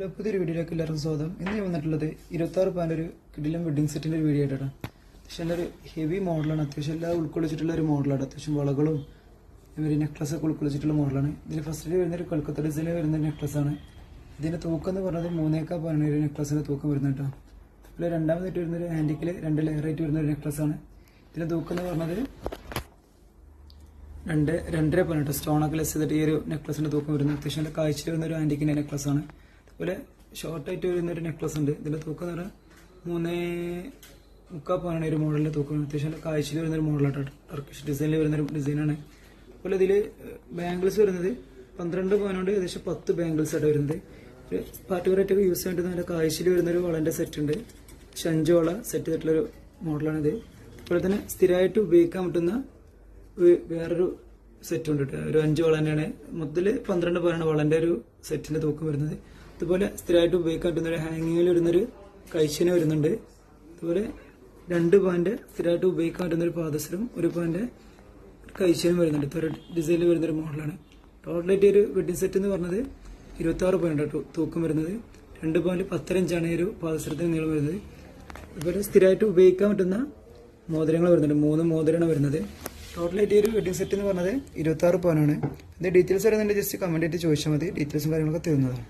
Hello പുതിയൊരു വീഡിയോയിലേക്ക് എല്ലാവർക്കും സ്വാഗതം. ഇന്ന് ഞാൻ വന്നിട്ടുള്ളത് ഇരുപത്താറ് പാന്റെ ഒരു കിടിലം വെഡിങ് സെറ്റിന്റെ ഒരു വീഡിയോ ആയിട്ടാണ്. അത്യാവശ്യം നല്ലൊരു ഹെവി മോഡലാണ് അത്യാവശ്യം എല്ലാം ഉൾക്കൊള്ളിച്ചിട്ടുള്ള ഒരു മോഡലാണ് അത്യാവശ്യം വളകളും ഇവർ നെക്ലസ് ഒക്കെ ഉൾക്കൊള്ളിച്ചിട്ടുള്ള മോഡലാണ് ഇതിൽ ഫസ്റ്റിൽ വരുന്ന ഒരു കൊൽക്കത്ത ഡിസൈനിൽ വരുന്ന നെക്ലസ് ആണ്. ഇതിന്റെ തൂക്കം എന്ന് പറഞ്ഞത് മൂന്നേക്കാ പാനാണ് ഒരു നെക്ലസ്സിന്റെ തൂക്കം വരുന്നത് കേട്ടോ. അതുപോലെ രണ്ടാമതായിട്ട് വരുന്നൊരു ഹാൻഡിക്കിൽ രണ്ട് ലെയറായിട്ട് വരുന്ന ഒരു നെക്ലസ് ആണ്. ഇതിന്റെ തൂക്കം എന്ന് പറഞ്ഞത് രണ്ട് രണ്ടര പവൻ കേട്ടോ. സ്റ്റോണൊക്കെ ലെസ് ചെയ്തിട്ട് ഈ ഒരു നെക്ലസ്സിന്റെ തൂക്കം വരുന്നത്. അത്യാവശ്യം കാഴ്ചയിൽ വരുന്ന ഒരു നെക്ലസ് ആണ്. അതുപോലെ ഷോർട്ടായിട്ട് വരുന്ന ഒരു നെക്ലസ് ഉണ്ട്. ഇതിന്റെ തൂക്കം എന്ന് പറഞ്ഞാൽ മൂന്നേ മുക്കാൽ പോകാനാണ് ഒരു മോഡലിന്റെ തൂക്കം. അത്യാവശ്യം കാഴ്ചയിൽ വരുന്ന ഒരു മോഡലാട്ടോ ടർക്കിഷ് ഡിസൈനിൽ വരുന്ന ഒരു ഡിസൈനാണ് അതുപോലെ ഇതിൽ ബാംഗിൾസ് വരുന്നത് പന്ത്രണ്ട് പവനുണ്ട് ഏകദേശം പത്ത് ബാംഗിൾസ് ആയിട്ട് വരുന്നത്. ഒരു പാർട്ടി വെറൈറ്റി യൂസ് ചെയ്യേണ്ടത് നല്ല കാഴ്ചയിൽ വരുന്ന ഒരു വളന്റെ സെറ്റ് ഉണ്ട്. ഷഞ്ചോള വള സെറ്റ് ചെയ്തിട്ടുള്ള ഒരു മോഡലാണിത് അതുപോലെ തന്നെ സ്ഥിരമായിട്ട് ഉപയോഗിക്കാൻ പറ്റുന്ന വേറൊരു സെറ്റ് ഉണ്ട് കേട്ടോ ഒരു അഞ്ച് വളന്റെയാണ് മൊത്തത്തിൽ പന്ത്രണ്ട് പവനാണ് വളന്റെ ഒരു സെറ്റിന്റെ തൂക്കം വരുന്നത്. അതുപോലെ സ്ഥിരമായിട്ട് ഉപയോഗിക്കാൻ പറ്റുന്ന ഒരു ഹാങ്ങിങ്ങിൽ വരുന്നൊരു കഴിച്ചിന് വരുന്നുണ്ട്. അതുപോലെ രണ്ട് പാന്റെ സ്ഥിരമായിട്ട് ഉപയോഗിക്കാൻ പറ്റുന്ന ഒരു പാദസരം ഒരു പാന്റെ കഴിച്ചനും വരുന്നുണ്ട്. ഇത്ര ഡിസൈനിൽ വരുന്നൊരു മോഡലാണ്. ടോട്ടലായിട്ട് ഒരു വെഡ്ഡിംഗ് സെറ്റ് എന്ന് പറഞ്ഞത് ഇരുപത്തി ആറ് പോയിന്റ് തൂക്കം വരുന്നത്. രണ്ട് പോയിന്റ് പത്തര ഇഞ്ചാണ് ഈ ഒരു പാദസരത്തിന് നീളം വരുന്നത്. അതുപോലെ സ്ഥിരമായിട്ട് ഉപയോഗിക്കാൻ പറ്റുന്ന മോതിരങ്ങൾ വരുന്നുണ്ട്. മൂന്ന് മോതിരമാണ് വരുന്നത്. ടോട്ടലായിട്ട് ഈ ഒരു വെഡ്ഡിംഗ് സെറ്റ് എന്ന് പറഞ്ഞത് ഇരുപത്തി ആറ് പവനാണ് ഇതിന്റെ ഡീറ്റെയിൽസ് വരുന്നുണ്ട് ജസ്റ്റ് കമന്റ് ആയിട്ട് ചോദിച്ചാൽ മതി. ഡീറ്റെയിൽസും കാര്യങ്ങളൊക്കെ തരുന്നതാണ്.